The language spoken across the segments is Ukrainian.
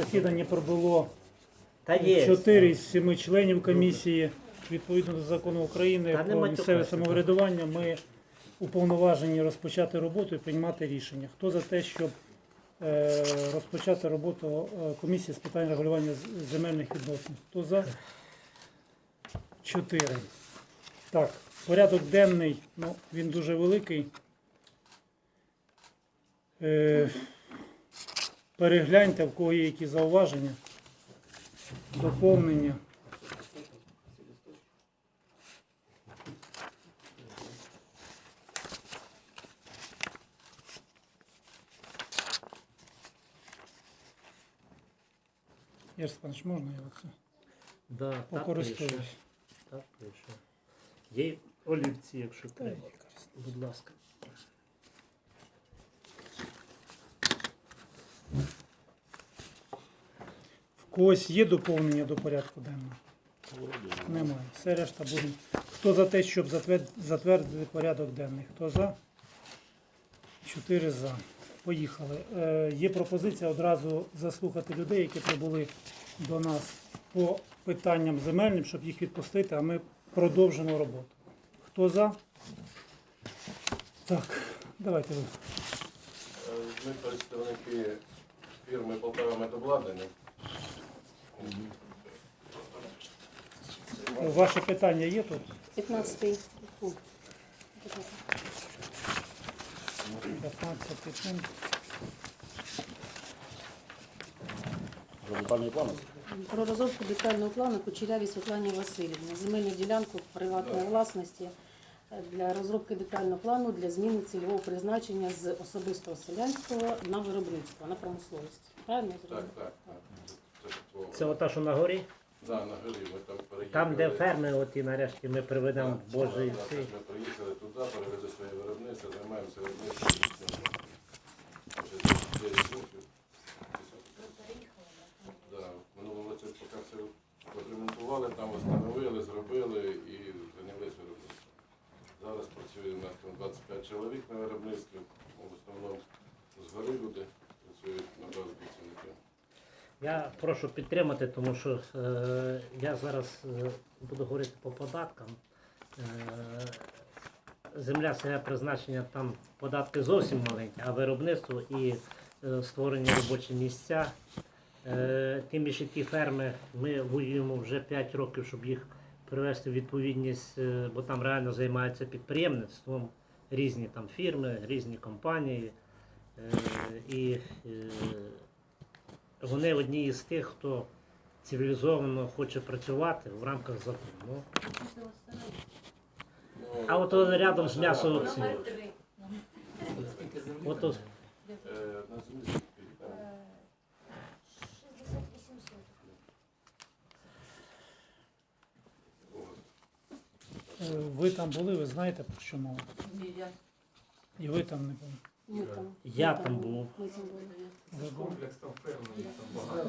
засіданні пробуло Та є. 4 з 7 членів комісії. Відповідно до закону України Та про місцеве самоврядування ми уповноважені розпочати роботу і приймати рішення. Хто за те, щоб е, розпочати роботу е, комісії з питань регулювання з- земельних відносин? Хто за? Чотири. Так, порядок денний, ну, він дуже великий. Е, перегляньте, в кого є які зауваження, доповнення. Ігор можна я оце Да, так пише. покористуюсь? Так пише. Є олівці, якщо треба. Будь ласка. Когось є доповнення до порядку денного? Немає. Все решта буде. Хто за те, щоб затвердити порядок денний? Хто за? Чотири за. Поїхали. Е, є пропозиція одразу заслухати людей, які прибули до нас по питанням земельним, щоб їх відпустити, а ми продовжимо роботу. Хто за? Так, давайте ви. Е, Ми представники фірми Полтава Медобладнання. Ваше питання є тут? 15 пункт. 15 пункт. Детальний план? Про розробку детального плану Кучерявій Світлані Васильівні. Земельну ділянку приватної власності для розробки детального плану для зміни цільового призначення з особистого селянського на виробництво, на промисловість. Правильно так, так. Це, ота, що на горі. да, на горі ми там переїхали. Там, де ферми, от і нарешті ми приведемо в Божий цей. Ми приїхали туди, перевели своє виробництво, займаємося виробництвом. Вже 9 років. Да, в минулому поки все відремонтували, там встановили, зробили і зайнялися виробництвом. Зараз працює у нас там 25 чоловік на виробництві, в основному з гори люди працюють на базі. Я прошу підтримати, тому що е, я зараз е, буду говорити по податкам. Е, земля своє призначення, там податки зовсім маленькі, а виробництво і е, створені робочі місця. Е, тим більше ті ферми ми воюємо вже 5 років, щоб їх привести в відповідність, е, бо там реально займаються підприємництвом різні там фірми, різні компанії. Е, і е, вони одні із тих, хто цивілізовано хоче працювати в рамках закону. Ну, А от он рядом з м'ясо. От тут на землі скільки там? 68 соток. Е, Ви там були, ви знаєте, про що мова? І ви там не були. Ми там, Я ми там був. Ми там були. Ви були?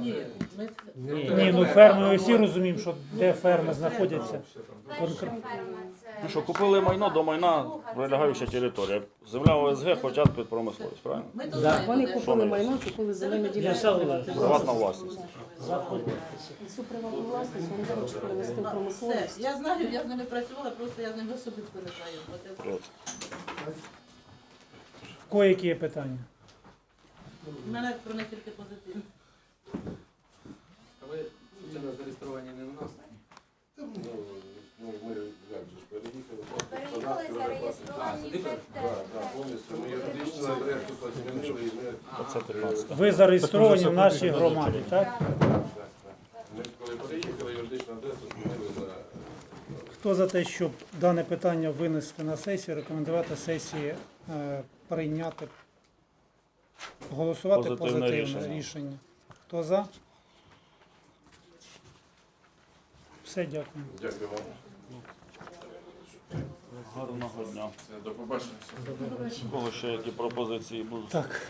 Ні, ми Ні. Ні, ну ферми ми всі розуміємо, що де ферми знаходяться. Перша Конкретно. ферма це... Ну що, купили майно до майна, прилягаюча територія. Земля ОСГ хочуть під промисловість, правильно? ми Да. Вони купили майно, купили сам приватну Приватна власність. заходьте. Цю приватну власність вони хочуть перевести в промисловість. я знаю, я з ними працювала, просто я з ними особисто не знаю. От. В кого які є питання? У мене про них тільки позитивно. А ви случайно зареєстровані не у нас? Ну, ну, ми як же ж переїхали, Переїхали, податки зареєстровані сюди Так, так, повністю. Ми юридичну адресу змінили і ми... Ви зареєстровані в нашій громаді, так? Так, так. Ми коли переїхали, юридичну адресу змінили на... Хто за те, щоб дане питання винести на сесію, рекомендувати сесії е, прийняти, голосувати Позитивне позитивне рішення. рішення. Хто за? Все, дякую. Дякую вам. Гарного дня. До побачення. Кого ще які пропозиції будуть? Так,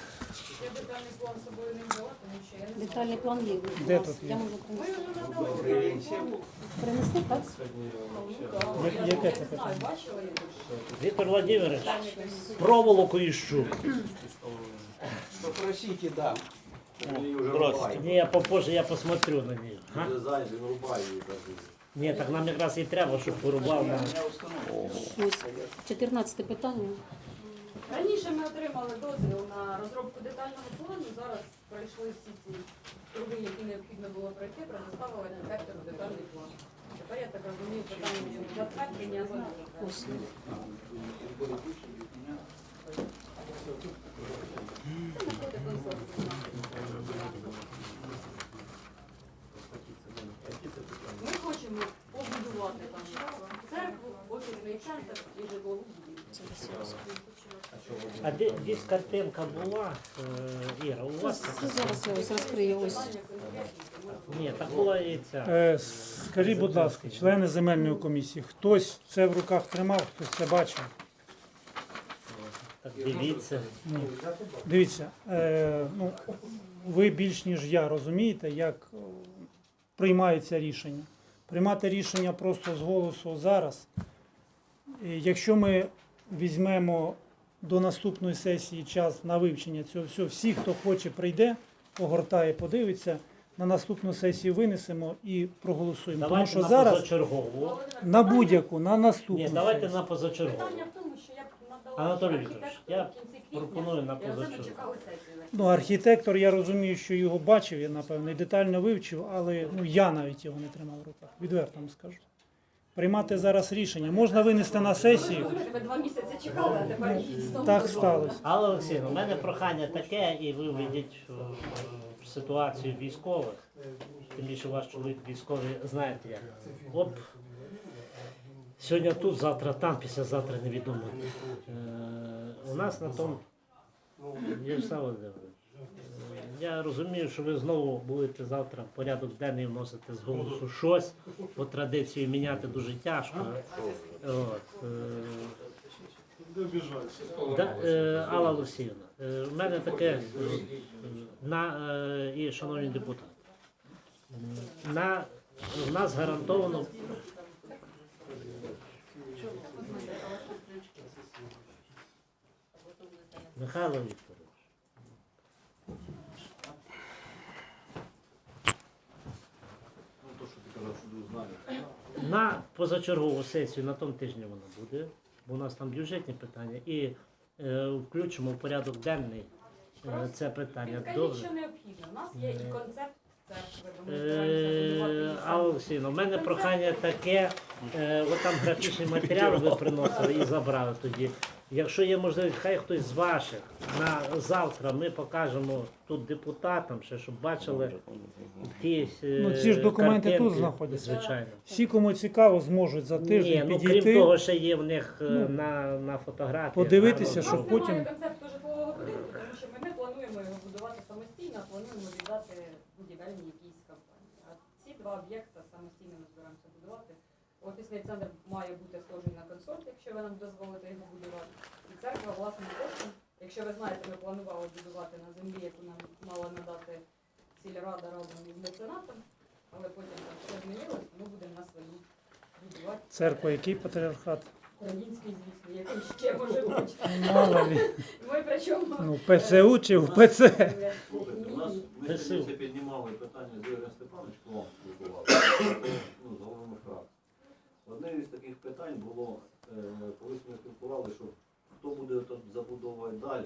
Детальний план є. Де тут є? Я можу принести. Принести, так? я- яке це питання? Віктор Владимирович, проволоку іщу. Попросите, да. Здравствуйте. Ні, я попозже я посмотрю на ззаді, він її. так. Ні, так нам якраз і треба, щоб порубав на. 14 питання. Раніше ми отримали дозвіл на розробку детального плану. Зараз пройшли всі ці круги, які необхідно було пройти, предоставили архітектору детальний план. Тепер я так розумію, питання затвердження Ось. Це хочемо там церкву, офісний центр і житлову будівлю. А де десь картинка була, е, Іра, у вас? Це зараз я ось розкрию. Ось. Ні, так була і ця. Е, Скажіть, будь ласка, члени земельної комісії, хтось це в руках тримав, хтось це бачив? Так, дивіться. Ні. Дивіться, е, ну, ви більш ніж я розумієте, як е, приймаються рішення. Приймати рішення просто з голосу зараз. Якщо ми візьмемо до наступної сесії час на вивчення цього всього, всі, хто хоче, прийде, погортає, подивиться, на наступну сесію винесемо і проголосуємо. Тому що на зараз позачергову. на будь-яку, на наступну Ні, давайте сесію. на позачергову. Питання в тому, що Анатолій Вікторович, я пропоную на сесію. Ну, архітектор, я розумію, що його бачив, я напевно і детально вивчив, але ну, я навіть його не тримав в руках. Відверто вам скажу. Приймати зараз рішення. Можна винести на сесію. Ви два місяці чекали, а тепер знову Так додому. сталося. Але Олексійовна, у мене прохання таке, і ви вийдіть в, в ситуацію військових. Тим більше ваш чоловік військовий, знаєте як. Оп. Сьогодні тут, завтра там, післязавтра невідомо. Е, у нас на тому. Вячеслав Володимирович, е, я розумію, що ви знову будете завтра в порядок денний вносити з голосу щось, по традиції міняти дуже тяжко. От, е, Да, е, Алла Олексіївна, е, в мене таке е, на е, і шановні депутати. На в нас гарантовано. Михайло Вікторович. Ну. На позачергову сесію на тому тижні вона буде, бо у нас там бюджетні питання, і е, включимо в порядок денний е, це питання. Підкажіть, Добре. що необхідно. У нас є і концепт Алла. Олексійовна, у мене прохання таке, е, от там графічні матеріали ви приносили і забрали тоді. Якщо є можливість, хай хтось з ваших на завтра ми покажемо тут депутатам, ще щоб бачили ті е, Ну, ці ж документи тут картинки, знаходяться. Звичайно. Всі, кому цікаво, зможуть за Ні, тиждень ну крім підійти. того, ще є в них е, Ну, на, на фотографіях. подивитися, гарно, У щоб нас потім- немає концепту житлового будинку, тому що ми не плануємо його будувати самостійно, а плануємо віддати будівельній якійсь компанії. А ці два об'єкти самостійно ми збираємося будувати. Офісний центр має бути схожий на консорт, якщо ви нам дозволите його будувати. І церква власним коштом. Якщо ви знаєте, ми планували будувати на землі, яку нам мала надати сільрада разом із меценатом, але потім там все змінилось, тому будемо на свої будувати. Церква, який патріархат? Український, звісно, який ще може бути. Мало лі. Ми причому Ну, ПЦУ чи в ПЦ? Слухайте, у нас ми це піднімали питання з Ігорем Степановичем, вам спілкували, ну, з головами фракції. Одне із таких питань було, е, колись ми спілкували, що хто буде тут забудовувати далі.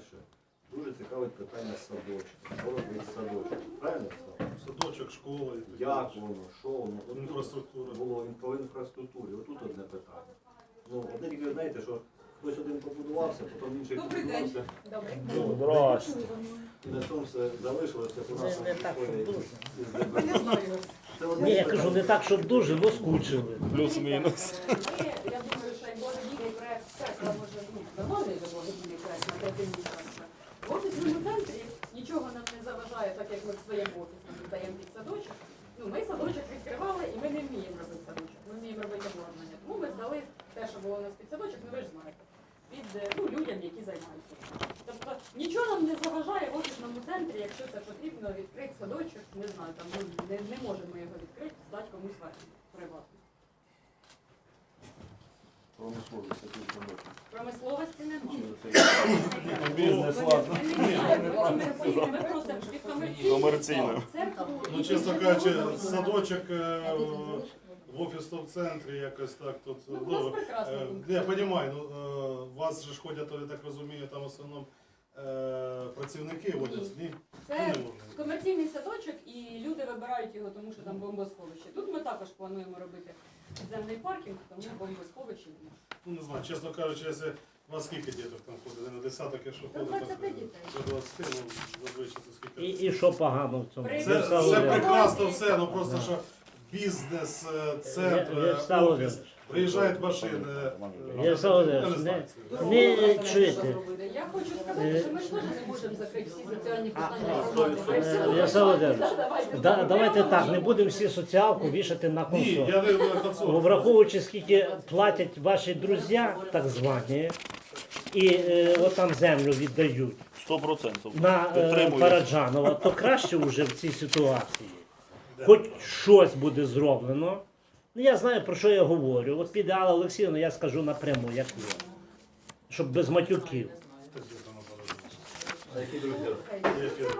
Дуже цікавить питання садочка. Що робить садочок? Правильно Слава? Садочок, школа і так Як воно, що воно? От тут Інфраструктура. Було по інфраструктурі. Отут одне питання. Ну, одне тільки знаєте, що хтось один побудувався, потім інший Добрий день. побудувався. Ну, Здрасте. І на цьому все залишилося. У нас Не- не так, щоб історія дуже. із. Це одне Ні, я питання. кажу, не так, щоб дуже, бо скучили. Плюс-мінус. Ми, я думаю, що як благодійний проект церква може бути нормальний же благодійний проект на. В офісному центрі нічого нам не заважає, так як ми в своєму офісному віддаємо під садочок. Ну, ми садочок відкривали і ми не вміємо робити садочок. Ми вміємо робити обладнання. Тому ми здали те, що було у нас під садочок, ну ви ж знаєте, під е, ну, людям, які займаються. Тобто нічого нам не заважає в офісному центрі, якщо це потрібно відкрити садочок, не знаю, там ну, не, не можемо його відкрити, здати комусь приватно. Промисловості немає. Бізнес, ладно. Ми просимо під комерційний. Комерційно. Ну, чесно кажучи, садочок е, в центрі якось так тут. Ну, у прекрасно е. Я розумію, ну, е, вас же ж ходять, я так розумію, там в основному е, працівники водяться, ні? Ну, Це не можна. комерційний садочок, і люди вибирають його, тому що там бомбосховище. Тут ми також плануємо робити підземний паркінг, тому бомбосховище немає. Ну, не знаю, чесно кажучи, якщо у вас скільки діток там ходить, на десяток, якщо До ходить, 20 так, дітей. до 20, ну, зазвичай це скільки. І, і що погано в цьому? Це, Вячеслав це прекрасно все, ну просто Да. що бізнес, е, е, офіс, приїжджають машини. е, Володимирович, я не знаю, не- чуєте. Я хочу сказати, що ми ж теж не можемо закрити всі соціальні питання громади. Ми е, Володимирович, Да, давайте, так. не будемо всі соціалку вішати на Ні, консоль. я не на концу. Враховуючи, скільки платять ваші друзі, так звані, і е, от там землю віддають Сто процентів. на е, Підтримую. Параджанова, то краще вже в цій ситуації. Хоч щось буде зроблено. Ну, я знаю, про що я говорю. От піде Алла Олексіївна, я скажу напряму, як є. Щоб без матюків.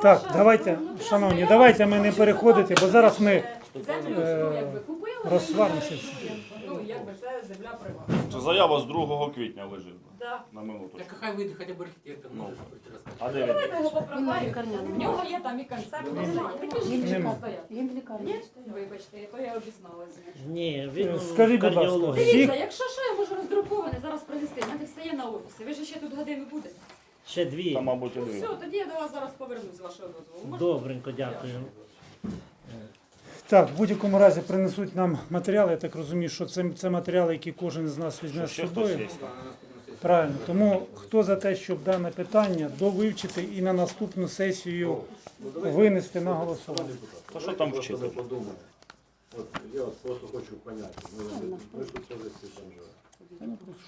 Так, давайте, шановні, давайте ми не переходити, бо зараз ми Землю, якби, купили, ми розсваримося всі. Ну, якби це земля приватна. Це заява з 2 квітня лежить. Да. На минуту. Так хай вийде хоча б архітектор, Ну. може щось розказати. А де він? Давайте його Він на попрохаємо. В нього є там і концерт. Він стоять? Він в лікарні. Ні? Вибачте, то я обізналася. Ні, він скажіть, будь ласка, кардіології. Дивіться, якщо що, я можу роздруковане зараз принести. Мене стає на офісі. Ви ж ще тут годину будете. Ще дві. Там, мабуть, Ну дві. все, тоді я до вас зараз повернусь з вашого дозволу. Можна? Добренько, дякую. Так, в будь-якому разі принесуть нам матеріали. Я так розумію, що це, це матеріали, які кожен з нас візьме Що з ще хтось собою. є? Правильно. Тому хто за те, щоб дане питання довивчити і на наступну сесію винести на голосування? Та що там вчити? От я от просто хочу поняти. Ми, ми ж тут теж всі.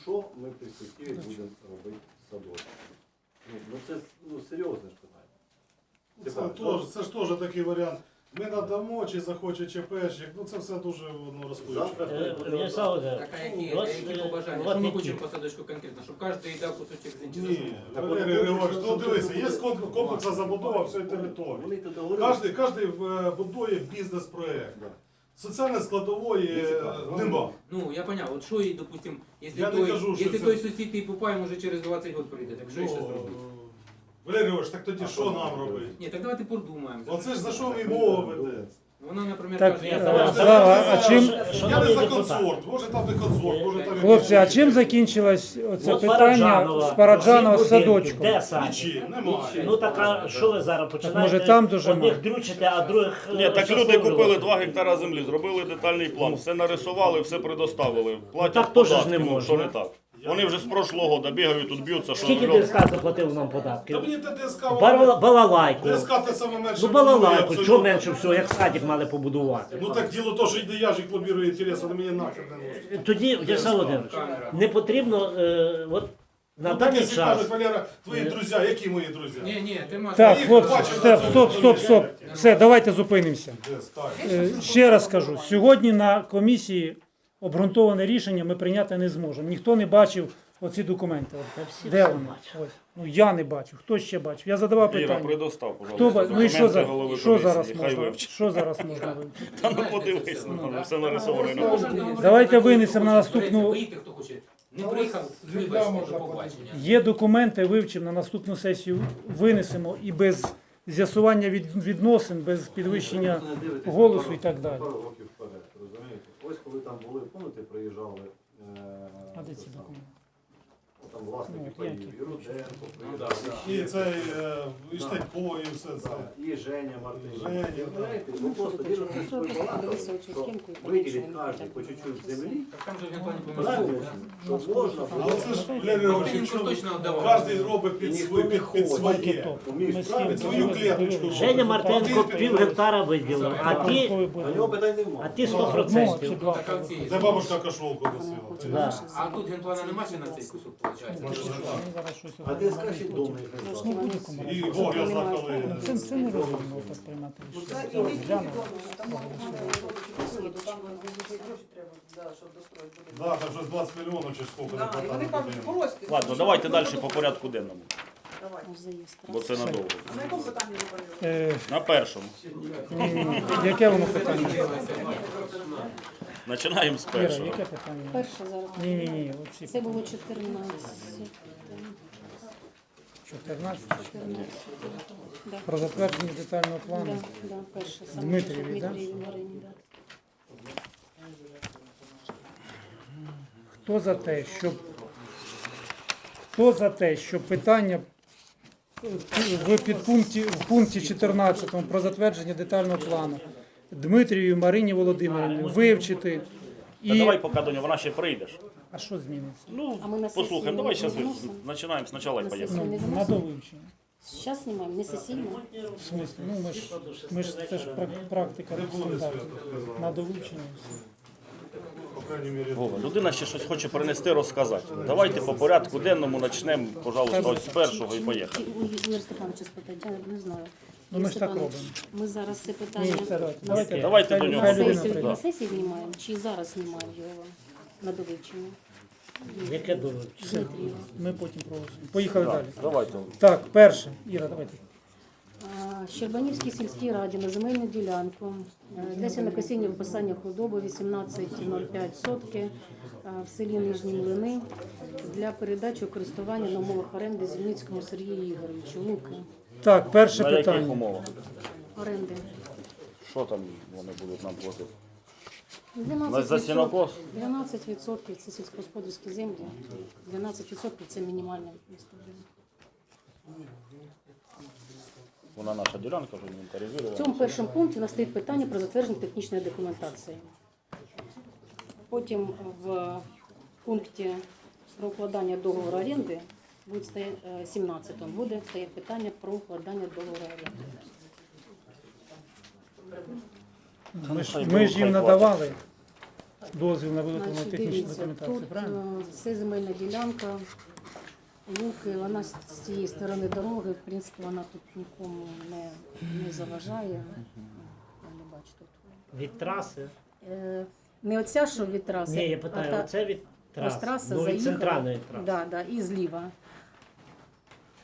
Що ми в перспективі будемо робити з садочком? Ну, ну це ну, серйозне ж питання. Це, Типа, теж, це ж теж такий варіант. Ми надамо, чи захоче чи ЧПшник, ну це все дуже воно розпливчато. Е, Вячеслав Володимирович, Так, а які, От, а які е, побажання? Що ми хочемо по садочку конкретно? Щоб кожен дав кусочок з. Ні, Валерій Григорович, ну дивися, є кон- комплексна забудова всієї території. Вони то договорилися. Кожний е, будує бізнес-проект. Да. Соціальної складової е, нема. Ну, я поняв, от що і, допустим, якщо Я не той, кажу, що якщо це- той сусід і пупає, може через 20 років прийде, так що Ну, ще зробити? Валерій Григорович, так тоді що нам робити? Ні, так давайте подумаємо. Оце ж за що ми мова ведеться? Вона, наприклад, каже, е, я за вас. Слава, а чим, Я не за консорт, може там не консорт, може там хлопці, а чим закінчилось оце От питання Параджанова, з Параджанова всі будинки, садочком? Де садик? Нічим, немає. Ну так а що ви зараз починаєте? може, там дожимати? Одних дрючите, а других е, Ні, так люди купили 2 гектара землі, зробили детальний план, все нарисували, все предоставили. Платять так теж ж податки, ну, можна. що не так. Вони вже з прошлого года бігають тут б'ються, що Скільки роблять. ДСК заплатив нам Та податків? мені ТДСК, Бала- Балалайку. ДСК те саме менше. Ну балалайку, абсолютно. чого менше всього, як садик мали побудувати? Ну так діло то, що йде я ж і клобірую інтереси, але мені нахер не нужно. Тоді, Вячеслав Володимирович, не потрібно е, от, на Ну так даний якщо час. кажуть, Валера, твої Е. друзі, які мої друзі? Ні, ні, ти маєш... Так, хлопці, бачу, стоп, стоп, стоп, стоп. Все, давайте зупинимося. ДСК. Е, Ще раз скажу, сьогодні на комісії обґрунтоване рішення ми прийняти не зможемо. Ніхто не бачив оці документи. От, всі Де вони? Ось. Ну я не бачив. Хто ще бачив? Я задавав Іра, питання. предостав, Хто пожалуйста, ба- ну і що, документи за... голови що комісії, зараз хай можна? вивчить. Що зараз можна вивчити? Та ну подивись, ну, там все нарисовано на Давайте винесемо на наступну- Вийти, хто хоче. Не приїхав, вибачте, до побачення. Є документи, вивчимо на наступну сесію, винесемо і без з'ясування від... відносин, без підвищення голосу і так далі. Пару років вперед, розумієте? Ось коли там були, помните, приїжджали. е, А де ці документи? Там власники Ну, паїв, і Руденко Ну, да, да. І цей, е, і Штанько, і все це. Да, і Женя Мартин. Ну просто діло в що виділить кожен по чуть-чуть землі, Так там же в генплані правильно, що можна Але було. це ж, Валерій Григорович, Мартиненко якщо точно віддавав. кожен робить І під, ніхто не під, своє. Умієш Ми з правильно? ким свою клеточку Женя Мартиненко пів гектара виділив, а ті, На нього питань а немає. Ну, 100%. чи. Так, а оці- Де бабушка кошелку Вони носила. Да. А тут генплана нема ще на цей кусок, виходить? Зараз щось А де скажіть дома їх не Ну, знаю. І Бог я знав, коли. Ну, Це, це не розумно так приймати рішення. Це розглянемо. То там гроші треба, да, щоб достроїти будинок. Там вже з 20 мільйонів чи скільки не Да, і вони. Ладно, давайте далі по порядку денному, Давай. Бо це надовго. А на якому питанні ви перейшли? Е, На першому. ні. Яке воно питання? Починаємо з Іра, першого. яке питання? Перше зараз. Ні, ні, ні, оці Це було 14. 14. 14. Да. Про затвердження детального плану. Да, да, перше. саме Дмитрієві, перше, да? Дмитрієві Марині, да. Хто за те, щоб хто за те, щоб питання в підпункті в пункті 14 про затвердження детального плану Дмитрію Марині Володимирівні вивчити Та давай поки до нього, вона ще прийдеш. а що зміниться? Ну, А ми на послухаємо, не давай зараз виносимо? починаємо спочатку і На поїхали. сесію. Ну, на довивчення. Зараз знімаємо, не сесійно. В смислі? Ну ми ж ми ж це ж прак- практика стандарт. На довивчення. По крайній мірі, Вова, людина ще щось хоче принести, розказати. Давайте по порядку денному почнемо, пожалуйста, ось з першого і поїхали. Ігор Степановича спитати, я не знаю. Ну, ми ж так робимо. Ми зараз це питання давайте. Давайте, Давайте до нього. на сесію, на сесії знімаємо, чи зараз знімаємо його на довивчення? Яке доручення? Ми потім проголосуємо. Поїхали далі. Давайте. Так, перше. Іра, давайте. Щербанівській сільській раді на земельну ділянку е, для сінокосіння виписання худоби 18,05 сотки в селі Нижні Млини для передачі у користування на умовах оренди Зільницькому Сергію Ігоровичу. Луки. Так, перше На яких питання. умовах? Оренди. Що там вони будуть нам платити? 12%, За сінокос? 12% це сільськогосподарські землі, 12% це мінімальне місто. Вона наша ділянка вже В цьому першому пункті у нас стоїть питання про затвердження технічної документації. Потім в пункті про укладання договору оренди буде стояти 17 буде стояти питання про укладання договору оренди. Ми ж, ми ж їм надавали дозвіл на виготовлення технічної документації, правильно? е, це земельна ділянка, луки, вона з цієї сторони дороги, в принципі, вона тут нікому не, не заважає. Я не бачу тут. Від траси? Е, Не оця, що від траси, Ні, я а питаю, та- оце від ось траси. траса Ну, від заїхала. центральної траси. Да, да, і зліва.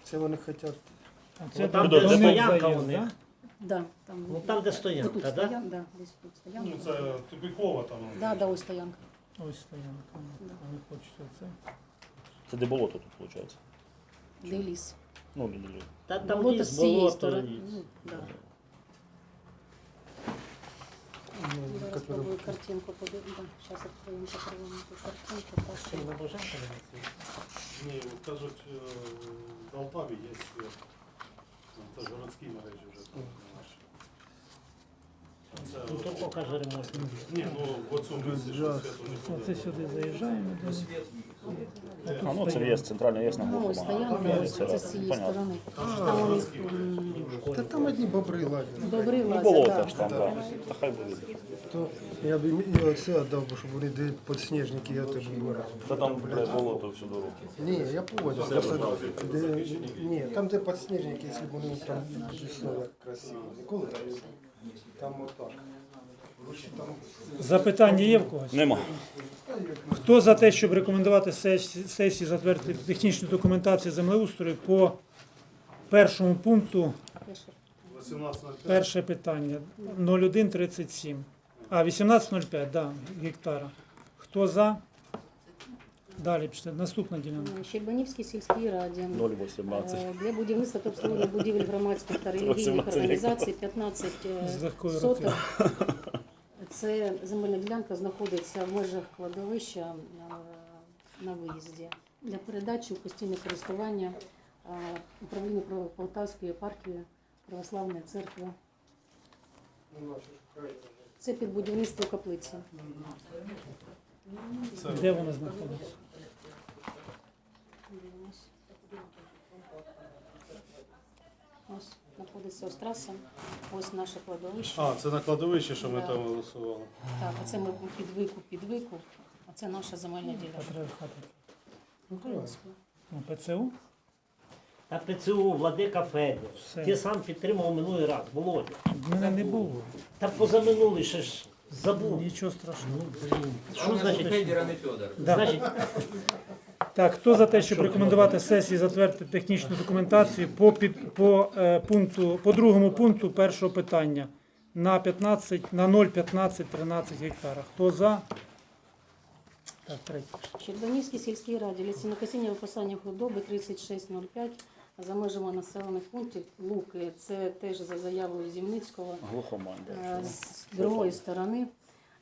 Це Ну, там, де стоянка у них. да? Там, Ну там, де отут стоянка, так? Да? стоянка, да, десь тут стоянка. ну це тупікова там. Да, да, ось стоянка. Ось стоянка. Вони хочуть оце. Це де болото тут, виходить? Де ліс. Ну, де- де- Та там Болото ліс, з цієї болото. сторони. Ну, да. Зараз спробую картинку подивитися. Зараз відкриємо покриваємо ту картинку. так що-? Ні, кажуть, е, в Полтаві є світ. Це ж городські мережі вже. Ну то покаже ремонт. ні, ну в оцьому місці, що світу не Оце сюди заїжджаємо. А, ну це є, центральна є на Ну, ось стоянка, ось це з цієї Понятно. сторони. Там у них м, Та там одні бобри ладять. добрі Ну, влазять, болото да. там, так. Та хай буде. То я б їм і оце віддав, бо щоб вони де підсніжники, я теж не. Та там, блядь, болото всю дорогу. Ні, я поводив. Просто, де, ні, там де підсніжники, якщо б вони там дійсно як красиво. Ніколи там, там отак. Запитання є в когось? Нема. Хто за те, щоб рекомендувати сесії, сесії затвердити технічну документацію землеустрою по першому пункту, перше питання 0137. А, 1805, да, гектара. Хто за? Далі пішли. Наступна ділянка. Щербанівській сільській раді. 0,18. Е, Для будівництва та обслуговування будівель громадських та релігійних 18 організацій 15 е, З легкою соток. Це земельна ділянка знаходиться в межах кладовища е, на виїзді. Для передачі у постійне користування е, управління Право- Полтавської єпархії Православної церкви. Це під будівництво каплиці. Де вона знаходиться? Ось знаходиться ось траса, ось наше кладовище. А, це на кладовищі, що ми Да. там голосували. Так, оце ми під викуп, під викуп, а це наша земельна ділянка. Патріархат. Ну, ПЦУ? Та ПЦУ, Владика Федір. Все. Ти сам підтримав минулий раз, Володя. В мене не було. Та позаминулий ще ж Забув. Нічого страшного. Ну, Що значить? Федір, а не Федор? Да. Значить, Так, хто за те, щоб рекомендувати сесії затвердити технічну документацію по, під, по, е, пункту, по другому пункту першого питання на 15, на 0,15-13 гектара. Хто за? Так, третє. Щербанівській сільській раді лісінокосіння випасання худоби 3605 за межами населених пунктів Луки. Це теж за заявою Зімницького. Глухомань. Е, З другої сторони,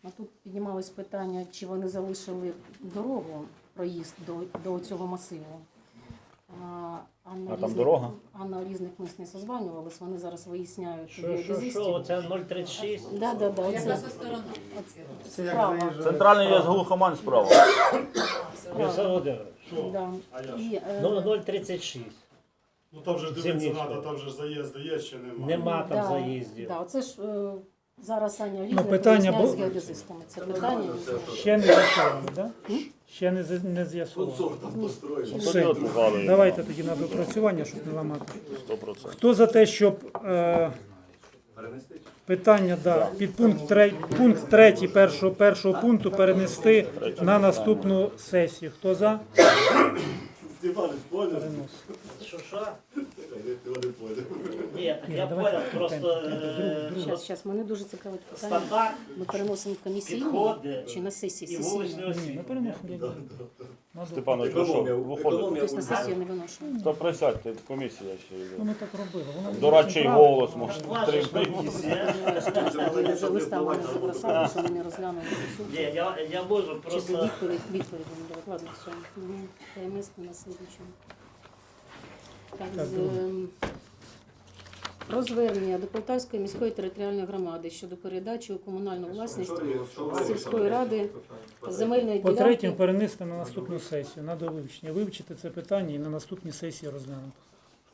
а тут піднімалось питання, чи вони залишили дорогу, проїзд до, до цього масиву. А, а, на А там дорога? А на різних місць не созванювались, вони зараз виясняють що, що, що, оце 036? Да, да, да, оце, це сторона? справа. Центральний є з глухомань справа. Олександр справа. Володимирович, Да. А я І, е, ну, 036. Ну там же дивитися Зимнічка. треба, там же ж заїзди є чи немає. Нема там да, заїздів. Да, оце ж е, зараз Аня Ну, Ліза питання поясняє бу- з геодезистами. Це питання. Ще не з'ясовано, да? Ще не, з- не з'ясовано. Ну, Все. Давайте тоді на допрацювання, щоб не ламати. 100%. Хто за те, щоб е, Перенести? питання да, під пункт 3, пункт 3 першого, першого пункту перенести на наступну сесію? Хто за? Степанович, понял? Перенос. Що, що? Не. Ні, я понял, просто е, Зараз, зараз, мене дуже цікавить питання. стандарт Ми переносимо в комісійну чи на сесії і сесійну? вуличної Ні, ми освіти. переносимо. Надо- Степанович, ви що, виходите? Тобто на сесію не виношуємо. То присядьте, комісія ще Ну, йде. ми так робили. Воно Дорадчий правильно. голос, може, Ваша ж підтримати. комісія. Але за листа мене забросали, що вони розглянули цю суд. Ні, я, я можу Чи просто... відповідь, відповідь не давати. Ладно, все. Угу. ТМС на слідчому. З, ем, про звернення до Полтавської міської територіальної громади щодо передачі у комунальну власність сільської ради земельної По ділянки. третьому перенести на наступну сесію. Надо вивчення. Вивчити це питання і на наступній сесії розглянути.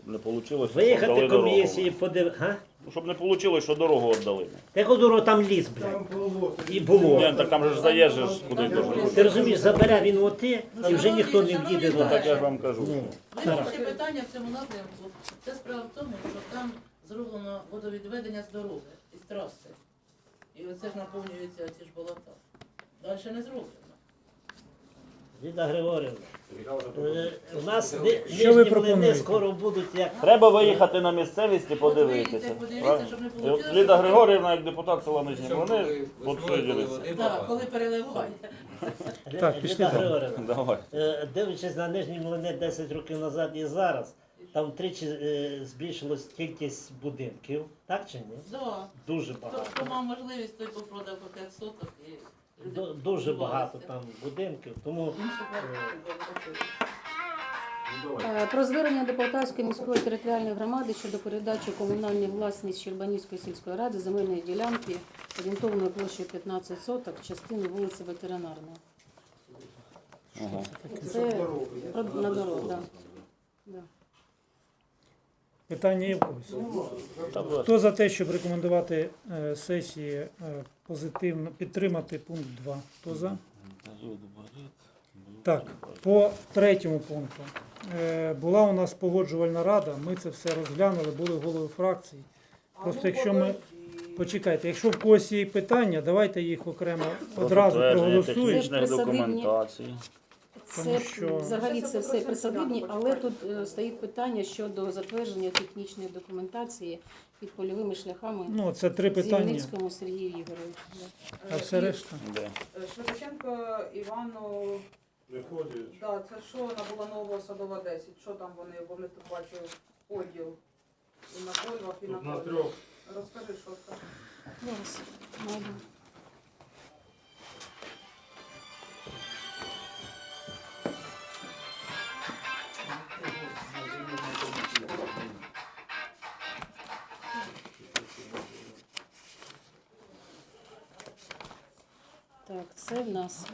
Не вийшло, що Виїхати комісії, подив... Га? Ну, Щоб не вийшло, що дорогу віддали. Яку дорогу там ліс, блядь? І Ні, так там же ж заїжджеш куди дуже. Ти розумієш, забере він оти, і вже ніхто не в'їде Так далі. я ж вам кажу. Вирішити питання в цьому напрямку. Це справа в тому, що там зроблено водовідведення з дороги, із траси. І оце ж наповнюється ці ж болота. Далі не зроблено. Ліда Григорівна, е, у нас ни- ви нижні млини пропонуєте? скоро будуть як... Треба виїхати на місцевість і От подивитися. виїдьте, подивіться, щоб не І Ліда Григорівна, як депутат села Нижні, вони підсудилися. Так, коли переливає. Так, пішли Ліда далі. Григорівна, Давай. е, дивлячись на нижні млини 10 років назад і зараз, там втричі е, збільшилась кількість будинків, так чи ні? Да. Дуже Хто, багато. хто мав можливість, той попродав по 5 соток і Ду- Дуже багато там будинків, тому Іншу. Е, Про звернення до Полтавської міської територіальної громади щодо передачі у комунальну власність Щербанівської сільської ради земельної ділянки орієнтовною площею 15 соток, частини вулиці Ветеринарної. Ага. Це про- на дорогу. Да. Питання є в когось? Та. Хто за те, щоб рекомендувати е, сесії е, позитивно підтримати пункт 2? Хто за? Так, по третьому пункту. Е, Була у нас погоджувальна рада, ми це все розглянули, були голови фракцій. Просто якщо ми. Почекайте, якщо в когось є питання, давайте їх окремо одразу проголосуємо. технічних Це Тому що- взагалі це все присадибні, але тут е, стоїть питання щодо затвердження технічної документації під польовими шляхами Ну, це три питання, Зімницькому Сергію Ігоровичу. да. а все решта. Де? Швидоченко Івану, Виходить. да, це що на Буланова Садова 10, що там вони, бо ми тут бачили поділ і на Польвах, і на Тут на Польвах. трьох. Розкажи, що це. Зараз знайду. Так, це в нас.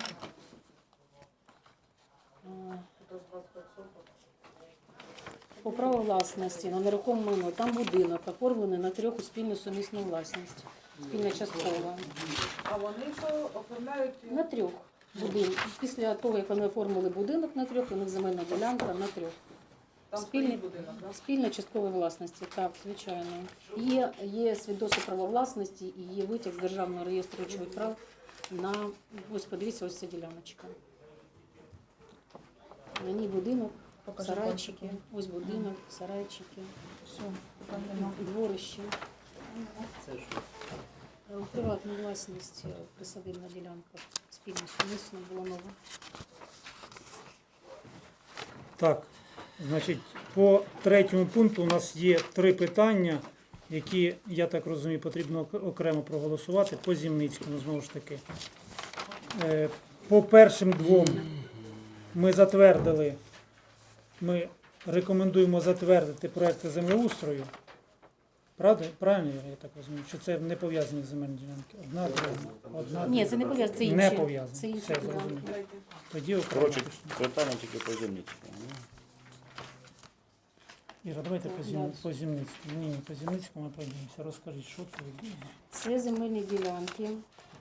а, Тут 25 соток. По праву власності на нерухоме майно. Там будинок оформлений на трьох у спільну сумісну власність. Спільна часткова. А вони що оформляють На трьох будинок. Після того, як вони оформили будинок на трьох, у них земельна ділянка на трьох. Там Спільний- будинок, да? Спільно часткової власності, так, звичайно. Є, є свідоцтво права власності і є витяг з державного реєстру речових прав на ось подивіться, ось ця діляночка. На ній будинок, сарайчики, ось будинок, сарайчики, Все, нема. дворище. Це ж Е, У приватній власності присадибна ділянка спільно сумісно було нове. Так, значить, по третьому пункту у нас є три питання, які, я так розумію, потрібно окремо проголосувати по Зімницькому, знову ж таки. Е, По першим двом ми затвердили, ми рекомендуємо затвердити проекти землеустрою. Правда? Правильно я так розумію? Що це не пов'язані земельні ділянки? Одна, друга, одна. Ні, це не пов'язано, це інші. Не пов'язано. Це інші Все, зрозуміло. Тоді окремо. Коротше, питання тільки по Зімницькому. Іра, давайте по, зім... по Зімницькому. Ні, по Зімницькому ми подивимося. Розкажіть, що це. Це земельні ділянки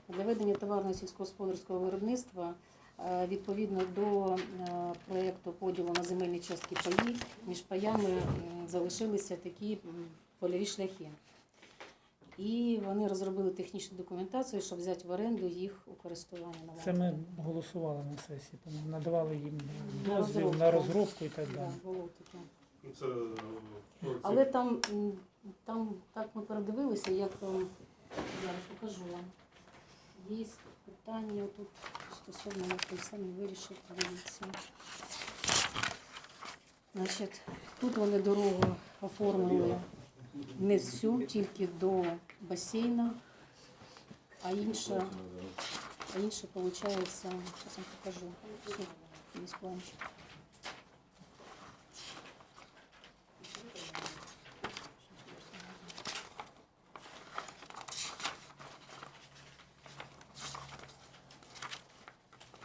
для ведення товарного сільськогосподарського виробництва е, відповідно до е, проєкту поділу на земельні частки паї. Між паями залишилися такі польові шляхи. І вони розробили технічну документацію, щоб взяти в оренду їх у користування на Це ми голосували на сесії, надавали їм дозвіл на розробку і так Да, далі. Ну, Це, е, Але там, там так ми передивилися, як там зараз покажу вам. Є питання тут стосовно як ви вирішити, дивіться. Значить, тут вони дорогу оформили не всю, тільки до басейна, а інша, а інша, виходить, зараз вам покажу. Все.